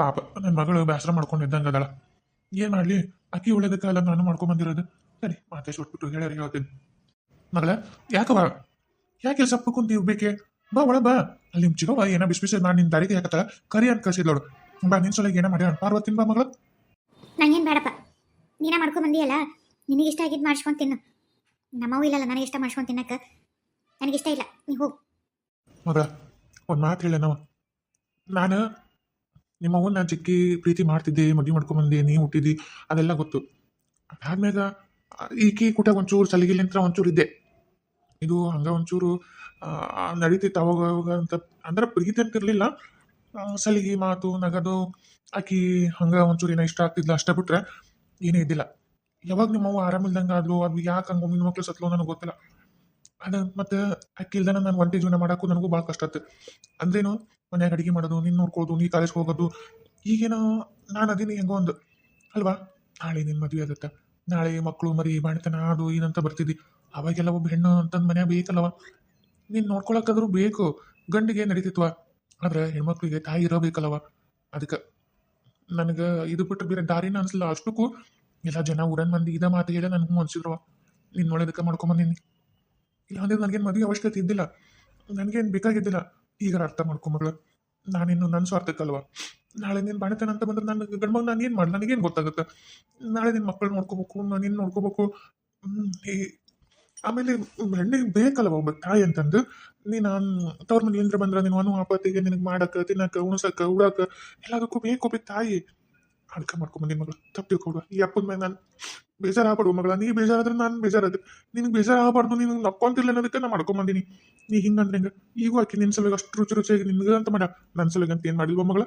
ಪಾಪ ನನ್ನ ಮಗಳು ಬೇಸರ ಮಾಡ್ಕೊಂಡಿದ್ದಂಗೆ ಅದಳ. ಏನು ಮಾಡಲಿ? ಅಕ್ಕಿ ಅಲ್ಲ ನಾನು ಮಾಡ್ಕೊಂಡ್ ಬಂದಿರೋದು. ಸರಿ ಮಾತೆ ಸುಟ್ಬಿಟ್ಟು ಹೇಳ್ಯಾರ ಹೇಳ್ತೀನಿ. ಮಗಳ ಬಾ? ಯಾಕೆ ಸಪ್ಪು ಕುಂತೀವಿ ಬೇಕೆ ಬಾ ಒಳ ಬಾ. ಅಲ್ಲಿ ನಿಮ್ ಚಿಗವ ಏನೋ ಬಿಸಿ ಬಿಸಿ ನಾನು ನಿನ್ ದಾರಿಗೆ ಯಾಕತ್ತ ಕರಿ ಅಂತ ಕಳ್ಸಿದ್ಲೋಡು ಬಾ ನಿನ್ ಸಲ ಏನೋ ಮಾಡ್ಯಾಳ. ಪಾರ್ವತಿನ ಬಾ ಮಗಳು. ನಂಗೇನು ಬೇಡಪ್ಪ. ನೀನ ಮಾಡ್ಕೊಂಡ್ ಬಂದಿಯಲ್ಲ? ನಿನಗೆ ಇಷ್ಟ ಆಗಿದ್ ಮಾಡಿಸ್ಕೊಂಡು ತಿನ್ನು. ನಮ್ಮವು ಇಲ್ಲಲ್ಲ ನನಗೆ ಇಷ್ಟ ಮ್ಯಾಚ್ಕೊಂತ ತಿನ್ನಕ ನನಗೆ ನನಗಿಷ್ಟ ಇಲ್ಲ. ನೀವು ಹೋಗು. ಮಗಳ ಒಂದು ಮಾತು ಹೇಳ ನಾವು ನಾನು ನಿಮ್ಮ ಅವ್ವನ್ನ ಚಿಕ್ಕಿ ಪ್ರೀತಿ ಮಾಡ್ತಿದ್ದೆ, ಮದುವೆ ಮಾಡ್ಕೊಂಬಂದೆ ನೀ ಹುಟ್ಟಿದ್ದಿ ಅದೆಲ್ಲ ಗೊತ್ತು. ಆದ್ಮೇಲೆ ಈಕಿ ಕೂಟ ಒಂಚೂರು ಸಲಿಗಿಲಿಂತ್ರ ಒಂಚೂರು ಇದ್ದೆ. ಇದು ಹಂಗೆ ಒಂಚೂರು ನಡೀತಿತ್ತು ಅವಾಗ ಅವಾಗ ಅಂತ. ಅಂದ್ರೆ ಪ್ರೀತಿ ಅಂತಿರಲಿಲ್ಲ ಸಲಿಗೆ ಮಾತು, ನಗದು, ಆಕಿ ಹಂಗೆ ಒಂಚೂರು ಏನೋ ಇಷ್ಟ ಆಗ್ತಿದ್ಲ ಅಷ್ಟೇ ಬಿಟ್ರೆ ಏನೇ ಇದ್ದಿಲ್ಲ. ಯಾವಾಗ ನಿಮ್ಮ ಅವ್ವ ಆರಾಮಿಲ್ದಂಗೆ ಆದ್ಲು ಅದು ಯಾಕೆ ಹಂಗ ಮಕ್ಕಳು ಮಕ್ಳು ಸತ್ಲು ನನಗೆ ಗೊತ್ತಿಲ್ಲ. ಅದು ಮತ್ತೆ ಅಕ್ಕಿ ಇಲ್ದನ ನಾನು ಒಂಟಿ ಜೀವನ ಮಾಡೋಕ್ಕೂ ನನಗೂ ಭಾಳ ಕಷ್ಟ ಆತು. ಅಂದ್ರೇನು, ಮನ್ಯಾಗ ಅಡುಗೆ ಮಾಡೋದು, ನೀನು ನೋಡ್ಕೊಳ್ಳೋದು ನೀ ಕಾಲೇಜ್ಗೆ ಹೋಗೋದು, ಈಗೇನೋ ನಾನು ಅದೀನಿ ಹೆಂಗೋ ಒಂದು. ಅಲ್ವಾ? ನಾಳೆ ನಿನ್ನ ಮದುವೆ ಆಗುತ್ತೆ. ನಾಳೆ ಮಕ್ಕಳು ಮರಿ, ಬಾಣಿತನ, ಅದು ಏನಂತ ಬರ್ತಿದ್ದಿ ಅವಾಗೆಲ್ಲ ಒಬ್ಬ ಹೆಣ್ಣು ಅಂತಂದು ಮನ್ಯಾಗ ಬೇಕಲ್ಲವ? ನೀನು ನೋಡ್ಕೊಳಕ್ಕಾದ್ರೂ ಬೇಕು. ಗಂಡಿಗೆ ನಡೀತಿತ್ವ. ಆದ್ರೆ ಹೆಣ್ಮಕ್ಳಿಗೆ ತಾಯಿ ಇರಬೇಕಲ್ಲವ? ಅದಕ್ಕೆ ನನಗೆ ಇದು ಬಿಟ್ಟರೆ ಬೇರೆ ದಾರಿನ ಅನ್ಸಲ್ಲ. ಅಷ್ಟಕ್ಕೂ ಎಲ್ಲ ಜನ ಊರನ್ ಮಂದಿ ಇದ ಮಾತು ಹೇಳ ನನಗೂ ಅನ್ಸಿದ್ರವ ನೀನು ಒಳ್ಳೇದಕ್ಕೆ ಮಾಡ್ಕೊಂಬಂದೀನಿ ಇಲ್ಲ ಅಂದ್ರೆ ನನಗೇನು ಮದುವೆ ಅವಶ್ಯಕತೆ ಇದ್ದಿಲ್ಲ. ನನಗೇನು ಬೇಕಾಗಿದ್ದಿಲ್ಲ. ಈಗ ಅರ್ಥ ಮಾಡ್ಕೊಂಬಗಳು ನಾನಿನ್ನು ನನ್ನ ಸ್ವಾರ್ಥಕ್ಕಲ್ವ? ನಾಳೆ ನೀನು ಬಾಣಿತಾನ ಅಂತ ಬಂದ್ರೆ ನನ್ನ ಮಗ ನಾನು ಏನು ಮಾಡಿ, ನನಗೇನು ಗೊತ್ತಾಗುತ್ತೆ? ನಾಳೆ ನಿನ್ನ ಮಕ್ಕಳು ನೋಡ್ಕೋಬೇಕು ನಾನು ನೋಡ್ಕೋಬೇಕು. ಈ- ಆಮೇಲೆ ಹೆಣ್ಣಿಗೆ ಬೇಕಲ್ವ ಒಬ್ಬ ತಾಯಿ ಅಂತಂದು? ನೀ ನಾನು ತವ್ರ ಮನೆಯಿಂದ ಬಂದ್ರೆ ನೀನು ಅನು ಆಪತ್ತಿಗೆ ನಿನಗೆ ಮಾಡಕ್ಕೆ ತಿನ್ನಕ್ಕೆ ಉಣಸಕ್ಕೆ ಉಡಕ್ಕೆ ಎಲ್ಲದಕ್ಕೂ ಬೇಕು ಒಬ್ಬ ತಾಯಿ. ಅಡ್ಕ ಮಾಡ್ಕೊಂಬಂದಿನ ಮಗಳು. ತಪ್ಪಿ ಕೊಡುವ ಈ ಅಪ್ಪನ ಮೇಲೆ ನಾನು ಬೇಜಾರಾಗ್ಬಿಡು ಮಗಳ ನೀ ಬೇಜಾರಾದ್ರೆ ನಾನು ಬೇಜಾರಾದ್ರೆ ನಿನಗೆ ಬೇಜಾರಾಗಬಾರ್ದು ನೀನು ನಕ್ಕೊಂತಿಲ್ಲ ಅನ್ನೋದಕ್ಕೆ ನಾನು ಮಾಡ್ಕೊಂಬಂದಿನಿ ನೀ ಹಿಂಗಂದ್ರೆ ಹೆಂಗೆ? ಈಗೂ ಆಕಿ ನಿನ್ನ ಸಲುವಾಗಿ ಅಷ್ಟು ರುಚಿ ರುಚಿಯಾಗಿ ನಿನ್ಗೆ ಅಂತ ಮಾಡ. ನನ್ನ ಸಲುವಾಗಿ ಅಂತ ಏನು ಮಾಡಿಲ್ವ ಮಗಳ?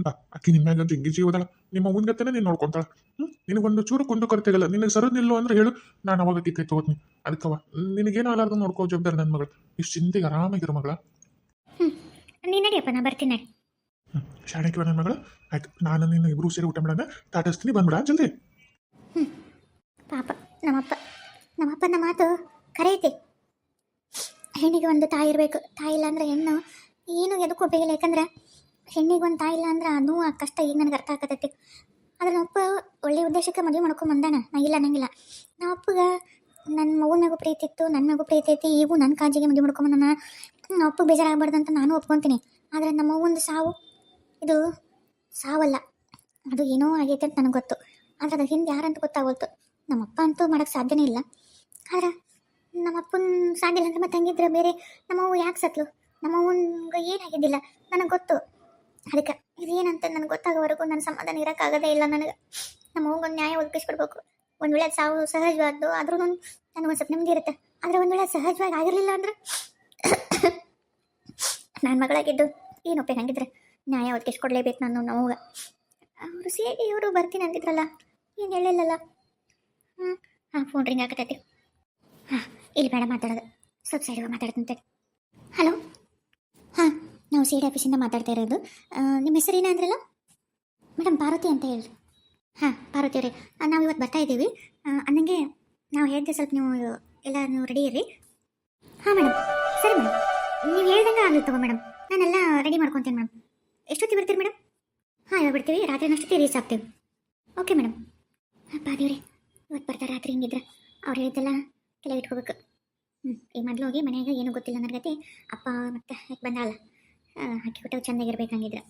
ಬಾ ಆಕಿ ನಿಮ್ಮ ಅಂತ ಹಿಂಗಿ ಜೀವದಳ ನಿಮ್ಮ ಅವನಗತ್ತೇನೆ ನೀನು ನೋಡ್ಕೊಂತಾಳ. ಹ್ಞೂ ನಿನಗೊಂದು ಚೂರು ಕುಂದು ಕೊರತೆಗಲ್ಲ. ನಿನಗೆ ಸರದಿಲ್ಲೋ ಅಂದ್ರೆ ಹೇಳು. ನಾನು ಅವಾಗ ಅಕ್ಕಿ ಕೈ ತಗೋತೀನಿ. ಅದಕ್ಕವ ನಿನಗೇನು ಆಗಲಾರ್ದು ನೋಡ್ಕೋ ಜವಾಬ್ದಾರಿ ನನ್ನ ಮಗಳು. ಇಷ್ಟು ಚಿಂತೆಗೆ ಆರಾಮಾಗಿರೋ ಮಗಳ. ನೀ ನಡಿಯಪ್ಪ ನಾ ಬರ್ತೀನಿ ಹ್ಞೂ ಶಾಣೆಗೆ ನನ್ನ ಮಗಳು. ಆಯ್ತು. ನಾನು ನಿನ್ನ ಇಬ್ಬರು ಸೇರಿ ಊಟ ಮಾಡೋಣ. ತಾಟಿಸ್ತೀನಿ ಬಂದ್ಬಿಡ ಜಲ್ದಿ. ಪಾಪ, ನಮ್ಮಪ್ಪ, ನಮ್ಮಪ್ಪನ ಮಾತು ಕರೆಯುತ್ತೆ. ಹೆಣ್ಣಿಗೆ ಒಂದು ತಾಯಿ ಇರಬೇಕು. ತಾಯಿ ಇಲ್ಲ ಅಂದ್ರೆ ಹೆಣ್ಣು ಏನು ಎದಕ್ಕೂ ಬೇಗಿಲ್ಲ ಯಾಕಂದ್ರೆ ಹೆಣ್ಣಿಗೆ ಒಂದು ತಾಯಿ ಇಲ್ಲ ಅಂದ್ರೆ ಅದು ಆ ಕಷ್ಟ ಈಗ ನನಗೆ ಅರ್ಥ ಆಗತೈತಿ. ಆದ್ರೆ ನಮ್ಮಪ್ಪ ಒಳ್ಳೆ ಉದ್ದೇಶಕ್ಕೆ ಮದುವೆ ಮಾಡ್ಕೊಂಡು ಬಂದಾನ? ನಾ ಇಲ್ಲ, ನಂಗಿಲ್ಲ. ನಮ್ಮಪ್ಪಗೆ ನನ್ನ ಮಗು ಪ್ರೀತಿ ಇತ್ತು ನನ್ನ ಮಗು ಪ್ರೀತಿ ಐತಿ, ಈಗೂ ನನ್ನ ಕಾಜಿಗೆ ಮದುವೆ ಮಾಡ್ಕೊಂಬಂದಾನ ನಮ್ಮ ಅಪ್ಪಗೆ ಬೇಜಾರಾಗಬಾರ್ದು ಅಂತ ನಾನು ಒಪ್ಕೊತೀನಿ. ಆದರೆ ನಮ್ಮ ಒಂದು ಸಾವು, ಇದು ಸಾವಲ್ಲ. ಅದು ಏನೋ ಆಗೈತೆ ಅಂತ ನನಗೆ ಗೊತ್ತು. ಆದರೆ ಅದು ಹಿಂದೆ ಯಾರಂತ ಗೊತ್ತಾಗೋಲ್ತು. ನಮ್ಮಪ್ಪ ಅಂತೂ ಮಾಡೋಕ್ಕೆ ಸಾಧ್ಯನೇ ಇಲ್ಲ. ಆದ್ರೆ ನಮ್ಮಪ್ಪನ ಸಾಧ್ಯ ಅಂದ್ರೆ ಮತ್ತೆ ಹಂಗಿದ್ರೆ ಬೇರೆ ನಮ್ಮವ್ವ ಯಾಕೆ ಸತ್ಲು? ನಮ್ಮವ್ವನ್ಗೆ ಏನಾಗಿದ್ದಿಲ್ಲ? ನನಗೆ ಗೊತ್ತು. ಅದಕ್ಕೆ ಇದೇನಂತ ನನಗೆ ಗೊತ್ತಾಗೋವರೆಗೂ ನನ್ನ ಸಮಾಧಾನ ಇರೋಕ್ಕಾಗದೇ ಇಲ್ಲ ನನಗೆ. ನಮ್ಮವ್ವಂಗೆ ಒಂದು ನ್ಯಾಯ ಒದಗಿಸ್ಬಿಡ್ಬೇಕು. ಒಂದು ವೇಳೆ ಸಾವು ಸಹಜವಾದ್ದು ಆದ್ರೂ ನನಗೆ ಒಂದು ಸ್ವಲ್ಪ ನೆಮ್ಮದಿ ಇರುತ್ತೆ. ಆದರೆ ಒಂದು ವೇಳೆ ಸಹಜವಾಗಿ ಆಗಿರಲಿಲ್ಲ ಅಂದ್ರೆ ನನ್ನ ಮಗಳಾಗಿದ್ದು ಏನು ಒಪ್ಪೆ ಹಂಗಿದ್ರೆ ನ್ಯಾಯ ಒದಗಿಸ್ಕೊಡ್ಲೇಬೇಕು ನಾನು ನಮಗೆ ಅವರು ಸೇರಿ ಇವರು ಬರ್ತೀನಿ ಅಂದಿದ್ರಲ್ಲ, ಏನು ಹೇಳಿಲ್ಲಲ್ಲ? ಹಾಂ ಫೋನ್ ರಿಂಗ್ ಆಗತೈತಿ ಹಾಂ, ಇಲ್ಲಿ ಬೇಡ ಮಾತಾಡೋದು. ಸ್ವಲ್ಪ ಸೈಡ್ ಮಾತಾಡ್ತಂತೆ ಹಲೋ ಹಾಂ, ನಾವು ಸಿ ಡಿ ಆಫೀಸಿಂದ ಮಾತಾಡ್ತಾ ಇರೋದು. ನಿಮ್ಮ ಹೆಸರು ಏನಂದ್ರಲ್ಲ ಮೇಡಮ್ ಪಾರ್ವತಿ ಅಂತ ಹೇಳಿ ಹಾಂ, ಪಾರ್ವತಿ ಅವರೇ. ನಾವು ಇವತ್ತು ಬರ್ತಾ ಇದ್ದೀವಿ. ಅನ್ನಂಗೆ ನಾವು ಹೇಳಿದೆ ಸ್ವಲ್ಪ ನೀವು ಎಲ್ಲ ನೀವು ರೆಡಿ ಇರ್ರಿ. ಹಾಂ ಮೇಡಮ್ ಸರಿ ಮೇಡಮ್ ನೀವು ಹೇಳ್ದಂಗೆ ಆಗಲಿ ತಗೋ ಮೇಡಮ್ ನಾನೆಲ್ಲ ರೆಡಿ ಮಾಡ್ಕೊತೀನಿ ಮೇಡಮ್ ಎಷ್ಟೊತ್ತಿಗೆ ಬರ್ತೀರಿ ಮೇಡಮ್ ಹಾಂ, ಇವಾಗ ಬಿಡ್ತೀವಿ ರಾತ್ರಿ ಅಷ್ಟೊತ್ತಿಗೆ ರೀಚ್ ಆಗ್ತೀವಿ. ಓಕೆ ಮೇಡಮ್ ಹಾಂ ದೇವ್ರೆ. ಇವತ್ತು ಬರ್ತಾರೆ ರಾತ್ರಿ ಹಿಂಗಿದ್ರೆ ಅವ್ರು ಹೇಳಿದ್ದೆಲ್ಲ ತಲೆ ಇಟ್ಕೋಬೇಕು. ಹ್ಞೂ ಈಗ ಮೊದಲು ಹೋಗಿ ಮನೆಯಾಗ ಏನೂ ಗೊತ್ತಿಲ್ಲ ನನಗತಿ ಅಪ್ಪ ಮತ್ತೆ ಯಾಕೆ ಬಂದಾಗಲ್ಲ ಹಾಕಿ ಕೊಟ್ಟಾಗ ಚೆಂದಾಗಿರ್ಬೇಕಂಗಿದ್ರೆ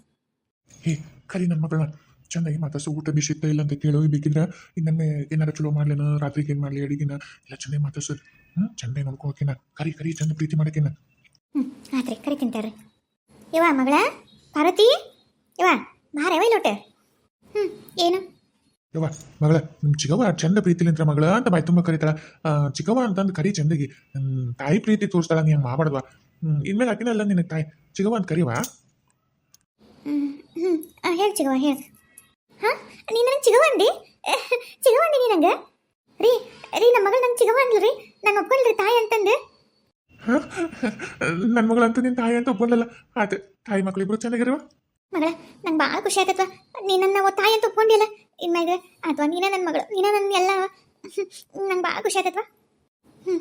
ಹೇ ಕರಿ ನಮ್ಮ ಮಗಳ ಚೆನ್ನಾಗಿ ಮಾತಾಡ್ಸು ಊಟ ಬಿಸಿತ್ತ ಇಲ್ಲ ಅಂತ ಕೇಳೋ ಬೇಕಿದ್ರೆ ಇನ್ನೊಮ್ಮೆ ಏನಾರ ಚಲೋ ಮಾಡ್ಲೇನ ರಾತ್ರಿಗೆ ಏನು ಮಾಡಲಿ ಅಡಿಗೆನ? ಎಲ್ಲ ಚೆನ್ನಾಗಿ ಮಾತಾಡ್ಸು. ಹ್ಞೂ ಚೆನ್ನಾಗಿ ನೋಡ್ಕೋಕಿನ ಕರಿ ಕರಿ ಚಂದ ಪ್ರೀತಿ ಮಾಡಕಿನ ಹ್ಞೂ ಆತ್ರಿ ಕರಿ ತಿಂತಾರೆ ಇವ ಮಗಳ ಪಾರ್ವತಿ ಇವ ಬಾರೆ ಇಲ್ಲೋಟೆ ಯವ್ವ ಮಗಳ ನಿಮ್ಮ ಚಿಗವ್ವ ಚಂದ ಪ್ರೀತಿಲಿಂತ್ರ ಮಗಳ ಅಂತ ಬಾಯಿ ತುಂಬ ಕರೀತಾಳ. ಚಿಕ್ಕವ್ವ ಅಂತಂದು ಕರಿ ಚಂದಗಿ. ತಾಯಿ ಪ್ರೀತಿ ತೋರಿಸ್ತಾಳ ನೀ ಹಂಗೆ ಮಾಡಬಾರ್ದವ? ಇನ್ಮೇಲೆ ಹಾಕಿನಲ್ಲ ನಿನಗೆ ತಾಯಿ. ಚಿಗವ್ವ ಅಂತ ಕರಿವಾ? ಹೇಳಿ ಚಿಗವ ಹೇಳಿ. ಹಾಂ? ನೀನು ನಂಗೆ ಚಿಗವ ಅಂದಿ? ಚಿಗವ ಅಂದಿ ನೀ ನಂಗೆ? ರೀ ರೀ ನಮ್ಮ ಮಗಳು ನಂಗೆ ಚಿಗವ ಅಂದ್ಲು ನಾನು ಒಪ್ಕೊಂಡ್ರಿ ತಾಯಿ ಅಂತಂದು. ನನ್ನ ಮಗಳಂತೂ ನಿನ್ನ ತಾಯಿ ಅಂತ ಒಪ್ಕೊಂಡಲ್ಲ. ಆಯ್ತು ತಾಯಿ ಮಕ್ಳಿಬ್ರು ಚೆನ್ನಾಗಿರುವ? ಮಗಳ ನಂಗೆ ಭಾಳ ಖುಷಿ ಆಯ್ತತ್ವ ನೀ ನನ್ನ ತಾಯಿ ಅಂತ ಒಪ್ಕೊಂಡಿಲ್ಲ. ಇನ್ಮ್ಯಾಗ ಅಥವಾ ನೀನ ನನ್ನ ಮಗಳು, ನೀನ ನನ್ನ ಎಲ್ಲ ನಂಗೆ ಭಾಳ ಖುಷಿ ಆತತ್ವ? ಹ್ಞೂ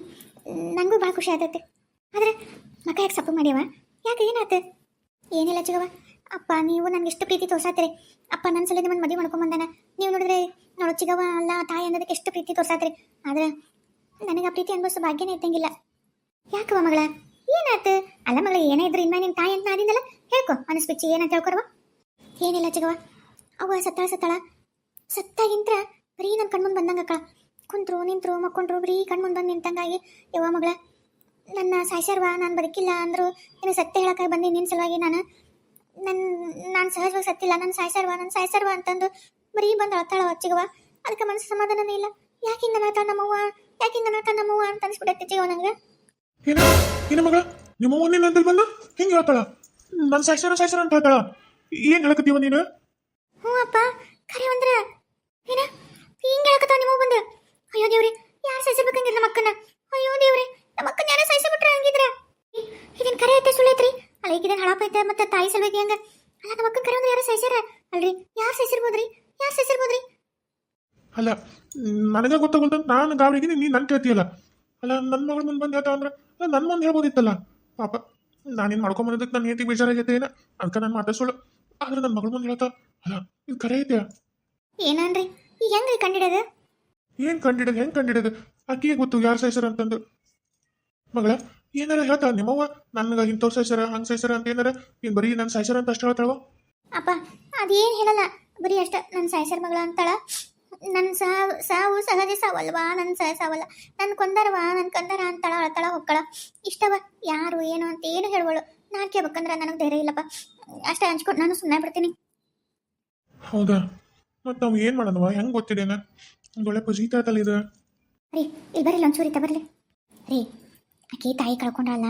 ನನಗೂ ಭಾಳ ಖುಷಿ ಆಯ್ತೈತೆ ಆದರೆ, ಮಕ್ಕ ಯಾಕೆ ಸಪ್ಪು ಮಾಡ್ಯವ? ಯಾಕೆ ಏನಾಯ್ತು ಏನಿಲ್ಲ ಚಿಗವ ಅಪ್ಪ, ನೀವು ನನಗೆ ಎಷ್ಟು ಪ್ರೀತಿ ತೋರ್ಸಾತ್ರಿ. ಅಪ್ಪ ನನ್ನ ಸಲ ನಿಮ್ಮನ್ನು ಮದುವೆ ಮಾಡ್ಕೊಂಬಂದಾನ ನೀವು ನೋಡಿದ್ರೆ, ನೋಡೋ ಚಿಗವ ಅಲ್ಲ, ತಾಯಿ ಅನ್ನೋದಕ್ಕೆ ಎಷ್ಟು ಪ್ರೀತಿ ತೋರ್ಸಾತ್ರಿ. ಆದ್ರೆ, ನನಗೆ ಆ ಪ್ರೀತಿ ಅನ್ಭವಿಸೋ ಭಾಗ್ಯನೇ ಇದ್ದಂಗಿಲ್ಲ. ಯಾಕವ ಮಗಳ? ಏನಾಯ್ತು ಅಲ್ಲ ಮಗಳ, ಏನೇ ಇದ್ರು ಇನ್ನ ನಿಮ್ಮ ತಾಯಿ ಅಂತ ನಾದಿಂದಲ್ಲ ಹೇಳ್ಕೊ ಅನಿಸ್ಬಿಚ್ಚಿ ಏನಂತ ಹೇಳ್ಕೊರವ ಏನಿಲ್ಲ ಚಿಗವ ಅವ ಸತ್ತಾಳ ಸತ್ತಾಳ ಸತ್ತಾಗಿಂತ್ರ ಬರೀ ನನ್ನ ಕಣ್ಮುಂದ್ ಬಂದಂಗ ಅಕ್ಕ. ಕುಂತ್ರು ನಿಂತ್ರು ಮಕ್ಕೊಂಡ್ರು ಬರೀ ಕಣ್ಮುಂದ್ ಬಂದು ನಿಂತಂಗಾಗಿ. ಯವ್ವ ಮಗಳ ನನ್ನ ಸಾಯ್ಸ್ಯಾರ್ವ ನಾನು ಬದುಕಿಲ್ಲ ಅಂದರು ನೀನು ಸತ್ಯ ಹೇಳಕ್ಕೆ ಬಂದಿ ನಿನ್ನ ಸಲುವಾಗಿ ನಾನು? ನನ್ನ ನಾನು ಸಹಜವಾಗಿ ಸತ್ತಿಲ್ಲ. ನನ್ನ ಸಾಯಿಸ್ಯಾರ್ವ ನನ್ನ ಸಾಯ್ಸ್ಯಾರ್ವ ಅಂತಂದು ಬರೀ ಬಂದು ಅಳ್ತಾಳ ಚಿಗವ ಅದಕ್ಕೆ ಮನಸ್ಸು ಸಮಾಧಾನನೇ ಇಲ್ಲ. ಯಾಕೆ ನಾತ ನಾಟ ನಮ್ಮವ್ವ? ಯಾಕೆ ನಾತ ನಾಟ ನಮ್ಮವ್ವ ಅಂತ ಅನ್ಸ್ಬಿಟ್ಟೈತಿ ಚಿಗವ ನಂಗೆ. ಏನು? ಮಗಳ? ನಿಮ್ಮ ಅಂತಲ್ಲಿ ಬಂದು? ಹಿಂಗೆ ಹೇಳ್ತಾಳ? ನನ್ನ ಸಾಯ್ಸಾರ ಸಾಯ್ಸಾರ ಅಂತ ಹೇಳ್ತಾಳ. ಏನು ಹೇಳಕತ್ತೀವ ನೀನು? ಹ್ಞೂ ಅಪ್ಪ ಖರೆ ಅಂದ್ರ ಏನ ಹಿಂಗ ಹೇಳಕತ್ತಾವ ನಿಮ್ಮ ಬಂದ ಅಯ್ಯೋ ದೇವ್ರಿ ಯಾರು ಸಹಿಸಬೇಕಂಗಿಲ್ಲ ನಮ್ಮ ಅಕ್ಕನ ಅಯ್ಯೋ ದೇವ್ರಿ ನಮ್ಮ ಅಕ್ಕನ ಯಾರ ಸಹಿಸಬಿಟ್ರ ಹಂಗಿದ್ರ ಇದನ್ ಕರೆ ಐತೆ ಸುಳ್ಳೈತ್ರಿ ಅಲ್ಲ ಈಗ ಇದನ್ ಹಳಪ ಐತೆ ಮತ್ತೆ ತಾಯಿ ಸಲುವಾಗಿ ಹೆಂಗ? ಅಲ್ಲ ನಮ್ಮ ಅಕ್ಕನ ಕರೆ ಅಂದ್ರೆ ಯಾರು ಸಹಿಸ್ಯಾರ ಅಲ್ರಿ ಯಾರು ಸಹಿಸಿರ್ಬೋದ್ರಿ ಯಾರು ಸಹಿಸಿರ್ಬೋದ್ರಿ ಅಲ್ಲ ನನಗೆ ಗೊತ್ತಾಗೋಲ್ದ ನಾನು ಗಾಬರಿಗೆ ನೀ ನನ್ ಕೇಳ್ತೀಯಲ್ಲ. ಅಲ್ಲ ನನ್ನ ಮಗಳ ಮುಂದೆ ಬಂದು ಹೇಳ್ತಾವ ಅಂದ್ರೆ ನನ್ನ ಮುಂದೆ ಹೇಳ್ಬೋದಿತ್ತಲ್ಲ. ಪಾಪ ನಾನೇನು ಮಾಡ್ಕೊಂಬಂದಕ್ಕೆ ನನ್ನ ಹೆಂಡತಿ ಬೇಜಾರಾಗೈತೆ ಏನ? ಅದಕ್ಕೆ ನಾನು ಮಾತಾ ಸುಳ್ಳು. ಆದ್ರೆ ನನ್ನ ಮಗಳ ಮುಂದೆ ಹೇಳ್ತಾ ಅಲ್ಲ ಇದು ಕರೆ ಐತೆ ಏನನ್ರಿ ಈಗ ಹೆಂಗ್ರಿ ಕಂಡಿಡೋದು? ಏನು ಕಂಡಿಡೋದು ಹೆಂಗ್ ಕಂಡಿಡೋದು? ಅಕ್ಕಿಗೆ ಗೊತ್ತು ಯಾರು ಸೈಸರ್ ಅಂತಂದು. ಮಗಳ ಏನಾರ ಹೇಳ್ತಾ ನಿಮ್ಮವ್ವ? ನನ್ಗ ಇಂಥವ್ರು ಸೈಸರ ಹಂಗ್ ಸೈಸರ ಅಂತ ಏನಾರ? ನೀನ್ ಬರೀ ನನ್ ಸೈಸರ ಅಂತ ಅಷ್ಟು ಹೇಳ್ತಾಳವ ಅಪ್ಪ ಅದೇನು ಹೇಳಲ್ಲ. ಬರೀ ಅಷ್ಟ ನನ್ನ ಸಾಯ್ಸರ್ ಮಗಳ ಅಂತಾಳ. ನನ್ನ ಸಾವು ಸಾವು ಸಹಜ ಸಾವಲ್ವಾ? ನನ್ನ ಸಹ ಸಾವಲ್ಲ. ನನ್ನ ಕೊಂದರವಾ? ನನ್ನ ಕಂದರ ಅಂತಾಳ ಅಳತಾಳ ಹೊಕ್ಕಳ. ಇಷ್ಟವ? ಯಾರು ಏನು ಅಂತ ಏನು ಹೇಳ್ಬಳು ನಾನು ಕೇಳ್ಬೇಕಂದ್ರೆ ನನಗೆ ಧೈರ್ಯ ಇಲ್ಲಪ್ಪ. ಅಷ್ಟೇ ಹಂಚ್ಕೊಂಡು ನಾನು ಸುಮ್ಮನೆ ಬಿಡ್ತೀನಿ. ಹೌದಾ? ಮತ್ ನಾವು ಏನ್ ಮಾಡೋಣವ ಹೆಂಗ್ ಗೊತ್ತಿದೆ ಒಳ್ಳೆ ಪಜೀತ ಆಯ್ತಲ್ಲ ಇದು ರೀ ಇಲ್ಲಿ ಬರ್ರಿ ಇತ್ತ ಬರ್ಲಿ. ರೀ ಆಕಿ ತಾಯಿ ಕಳ್ಕೊಂಡಲ್ಲ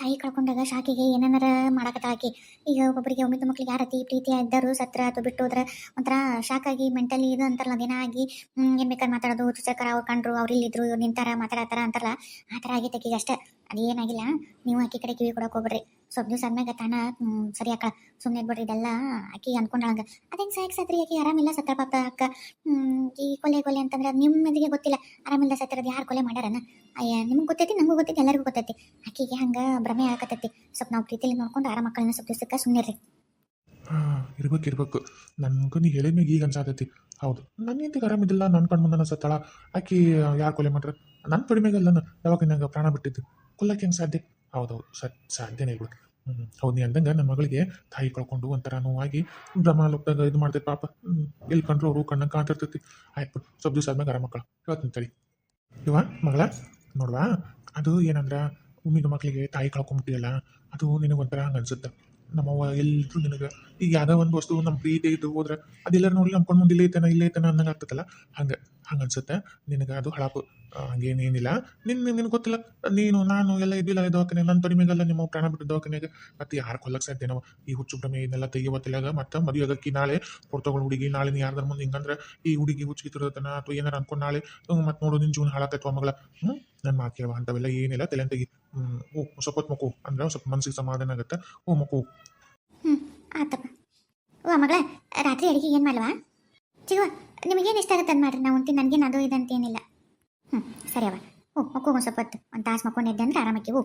ತಾಯಿ ಕಳ್ಕೊಂಡಾಗ ಶಾಕಿಗೆ ಏನೇನಾರ ಮಾಡಕತ್ತ ಆಕಿ. ಈಗ ಒಬ್ಬೊಬ್ಬರಿಗೆ ಒಮ್ಮಿದ ಮಕ್ಳಿಗೆ ಯಾರ ಅತಿ ಪ್ರೀತಿ ಇದ್ದರು ಸತ್ರ ಅಥವಾ ಬಿಟ್ಟು ಹೋದ್ರೆ ಒಂಥರ ಶಾಕಾಗಿ ಮೆಂಟಲಿ ಇದು ಅಂತಾರಲ್ಲ ದಿನ ಆಗಿ ಏನು ಬೇಕಾದ್ರೆ ಮಾತಾಡೋದು ಚಕ್ಕರ ಅವ್ರು ಕಂಡ್ರು ಅವ್ರು ಇಲ್ಲಿದ್ರು, ಇವ್ರು ನಿಂತಾರ, ಮಾತಾಡತ್ತಾರ ಅಂತಾರಲ್ಲ, ಆ ಥರ ಆಗೈತೆ ಆಕಿಗೆ ಅಷ್ಟೇ. ಅದೇನಾಗಿಲ್ಲ, ನೀವು ಆಕಿ ಕಡೆ ಕಿವಿ ಕೊಡೋಕೆ ಹೋಗ್ಬೇಡ್ರಿ. ಸ್ವಲ್ಪ ದಿವಸ ಆದ್ಮ್ಯಾಗ ತಾನ ಸರಿ ಅಕ್ಕ ಸುಮ್ಮನೆ ಬಿಡ್ರಿ ಇದೆಲ್ಲ ಆಕಿ ಅನ್ಕೊಂಡಳಂಗ. ಅದೇನು ಸಾಯಕ್ ಸತ್ರಿ ಆಕಿ ಆರಾಮಿಲ್ಲ ಸತ್ರ ಪಾಪ ಅಕ್ಕ. ಈ ಕೊಲೆ ಕೊಲೆ ಅಂತಂದ್ರೆ ನಿಮ್ಮದಿಗೆ ಗೊತ್ತಿಲ್ಲ. ಆರಾಮಿಲ್ಲ ಸತ್ತಿರೋದು ಯಾರು ಕೊಲೆ ಮಾಡ್ಯಾರನ? ಅಯ್ಯ, ನಿಮ್ಗೆ ಗೊತ್ತೈತಿ ನಂಗೂ ಗೊತ್ತೈತಿ, ಎಲ್ಲರಿಗೂ ಗೊತ್ತೈತಿ. ಆಕಿಗೆ ಹಂಗ ಭ್ರಮೆ ಆಗಕತ್ತೈತಿ ಸ್ವಲ್ಪ ನಾವು ಪ್ರೀತಿಲಿ ನೋಡ್ಕೊಂಡು ಆರಾಮ ಮಕ್ಕಳನ್ನ ಸ್ವಲ್ಪ ದಿವಸಕ್ಕೆ ಸುಮ್ಮನೆ ರೀ ಇರ್ಬೇಕು ಇರ್ಬೇಕು. ನನಗೂ ನೀ ಮೇಗ ಈಗ ಅನ್ಸಾತೈತಿ. ಹೌದು. ನನ್ನ ಹೆಂಡತಿಗೆ ಆರಾಮಿದ್ದಿಲ್ಲ ನನ್ನ ಕಣ್ ಮುಂದೆ ಸತ್ತಳ. ಆಕಿ ಯಾರು ಕೊಲೆ ಮಾಡ್ರ? ನನ್ನ ಕಡಿಮೆಗಲ್ಲ ಯಾವಾಗ ನಂಗೆ ಪ್ರಾಣ ಬಿಟ್ಟಿದ್ದು? ಕೊಲ್ಲಕ್ಕೆ ಹೆಂಗೆ ಸಾಧ್ಯ? ಹೌದೌದು ಸತ್ ಸಾಧ್ಯನೇ ಇಲ್ಲ ಹ್ಞೂ ಹೌದು, ನೀ ಅಂದಂಗೆ ನನ್ನ ಮಗಳಿಗೆ ತಾಯಿ ಕಳ್ಕೊಂಡು ಒಂಥರ ನೋವಾಗಿ ಬ್ರಹ್ಮಲೋಕದಾಗ ಇದು ಮಾಡ್ತೈತೆ ಪಾಪ. ಎಲ್ಲಿ ಕಂಡ್ರು ಅವರು ಕಣ್ಣಂಗೆ ಕಾಣ್ತಿರ್ತೈತಿ. ಆಯ್ತು ಸ್ವಲ್ಪ ದಿವಸ ಆದ್ಮೇಲೆ ಆರಾಮ ಮಕ್ಕಳು. ಹೇಳ್ತೀನಿ ಇವ, ಮಗಳ, ನೋಡ್ವಾ, ಅದು ಏನಂದ್ರೆ, ಉಮ್ಮಿದ ಮಕ್ಕಳಿಗೆ ತಾಯಿ ಕಳ್ಕೊಂಬಿಟ್ಟಿಯಲ್ಲ, ಅದು ನಿನಗೆ ಒಂಥರ ಹಂಗೆ ಅನ್ಸುತ್ತೆ. ನಮ್ಮವ್ವ ಎಲ್ಲರೂ ನಿನಗೆ. ಈಗ ಯಾವುದೋ ಒಂದು ವಸ್ತು ನಮ್ಮ ಪ್ರೀತಿ ಇದ್ದು ಹೋದ್ರೆ ಅದೆಲ್ಲರೂ ನೋಡಿ ನಮ್ಮ ಮುಂದೆ ಇಲ್ಲೇ ಐತನ ಇಲ್ಲೇ ಐತನ ಅನ್ನಂಗೆ ಆಗ್ತದಲ್ಲ ಹಂಗೆ ಹಂಗೆ ಅನ್ಸುತ್ತೆ. ನಿನಗೆ ಅದು ಹಳಪು. ಹಂಗೇನೇನಿಲ್ಲ. ನಿನ್ನ ನಿನಗೆ ಗೊತ್ತಿಲ್ಲ. ನೀನು, ನಾನು ಎಲ್ಲ ಇದ್ದಿಲ್ಲ ದವಾಖಾನೆ ನನ್ನ ತೊಡಿ ಮೇಗಲ್ಲ ನಿಮ್ಮ ಪ್ರಾಣ ಬಿಟ್ಟು ದವಾಖಾನೆಗೆ. ಮತ್ತೆ ಯಾರು ಕೊಲ್ಲಕ್ಕೆ ಸಾಧ್ಯ ನಾವು? ಈ ಹುಚ್ಚು ಭ್ರಮೆ ಇದನ್ನೆಲ್ಲ ತೆಗಿಯವತ್ತಿಲ್ಲಾಗ ಮತ್ತೆ ಮದುವೆ ನಾಳೆ ಪೊರ್ತಗಳು ಹುಡುಗಿ, ನಾಳೆ ನೀ ಯಾರ್ದಾರ ಮುಂದೆ ಹಿಂಗಂದ್ರೆ ಈ ಹುಡುಗಿ ಹುಚ್ಚಿಗೆ ತಿರುತ್ತಾನ ಅಥವಾ ಏನಾರ ಅನ್ಕೊಂಡು ನಾಳೆ ಮತ್ತೆ ನೋಡು ನಿನ್ನ ಜೀವನ ಹಾಳಾಕತ್ವ ಮಗಳ. ಹ್ಞೂ ನನ್ನ ಮಾತು ಕೇಳುವ ಅಂಥವೆಲ್ಲ ಏನಿಲ್ಲ. ತಲೆ ತೆಗಿ. ಓ ಸ್ವಲ್ಪ ಹೊತ್ತು ಮಕ್ಕಳು ಅಂದ್ರೆ ಸ್ವಲ್ಪ ಮನಸ್ಸಿಗೆ ಸಮಾಧಾನ ಆಗುತ್ತೆ. ಓ ಮಕ್ಕಳು ಹ್ಞೂ ಆತಪ್ಪ. ಓ ಮಗಳ ರಾತ್ರಿ ಅಡುಗೆ ಏನು ಮಾಡ್ಲವಾ? ಚಿಗುವ ನಿಮಗೇನು ಇಷ್ಟ ಆಗುತ್ತೆ ಅದು ಮಾಡ್ರಿ. ನಾವು ಉಂತೀನಿ ನನಗೇನು ಅದು ಇದಂತ ಏನಿಲ್ಲ ಹ್ಞೂ ಸರಿ ಅವ ಓ ಮಕ್ಕೋ ಒಂದು ಸ್ವಲ್ಪ ಹೊತ್ತು. ಒಂದು ತಾಸು ಮಕ್ಕೊಂಡಿದ್ದೆ ಅಂದ್ರೆ ಆರಾಮಕ್ಕೆ ಓ.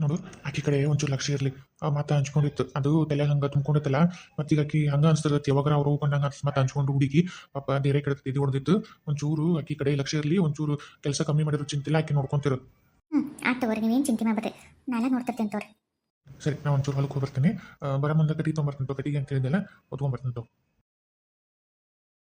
ನೋಡು ಆಕಿ ಕಡೆ ಒಂಚೂರು ಲಕ್ಷ ಇರಲಿ. ಆ ಮಾತು ಹಂಚ್ಕೊಂಡಿತ್ತು. ಅದು ತಲೆ ಹಂಗೆ ತುಂಬ್ಕೊಂಡಿತ್ತಲ್ಲ? ಮತ್ತೀಗ ಆಕಿ ಹಂಗೆ ಅನ್ಸ್ತದತ್ತೆ ಯಾವಾಗ ಅವ್ರು ಹೋಗ್ಕೊಂಡಂಗೆ ಅನ್ಸ್ ಮತ್ತೆ ಹಂಚ್ಕೊಂಡು ಹುಡುಗಿ. ಪಾಪ ಬೇರೆ ಕಡೆ ಇದು ಹೊಡೆದಿತ್ತು ಒಂಚೂರು ಆಕಿ ಕಡೆ ಲಕ್ಷ ಇರಲಿ ಒಂಚೂರು ಕೆಲಸ ಕಮ್ಮಿ ಮಾಡಿರೋ ಚಿಂತಿಲ್ಲ ಆಕಿ ನೋಡ್ಕೊಂತಿರು ಹ್ಞೂ ಆಯ್ತು ತಗೋರಿ ನೀವೇನು ಚಿಂತೆ ಮಾಡ್ಬೇಡ್ರಿ. ನಾಳೆ ನೋಡ್ತಿರ್ತೇನೆ ತಗೋರಿ. ಸರಿ ನಾ ಒಂಚೂರು ಹೊಲಕ್ಕೆ ಹೋಗ್ಬರ್ತೀನಿ ಬರೋ ಮುಂದೆ ಕಟ್ಟಿ ತೊಗೊಂಬರ್ತೀನಿ ತಗೋ, ಕಟ್ಟಿಗೆ ಅಂತ ಹೇಳಿದೆಲ್ಲ ಹೊತ್ಕೊಂಬರ್ತೀನಿ ತಗೋ.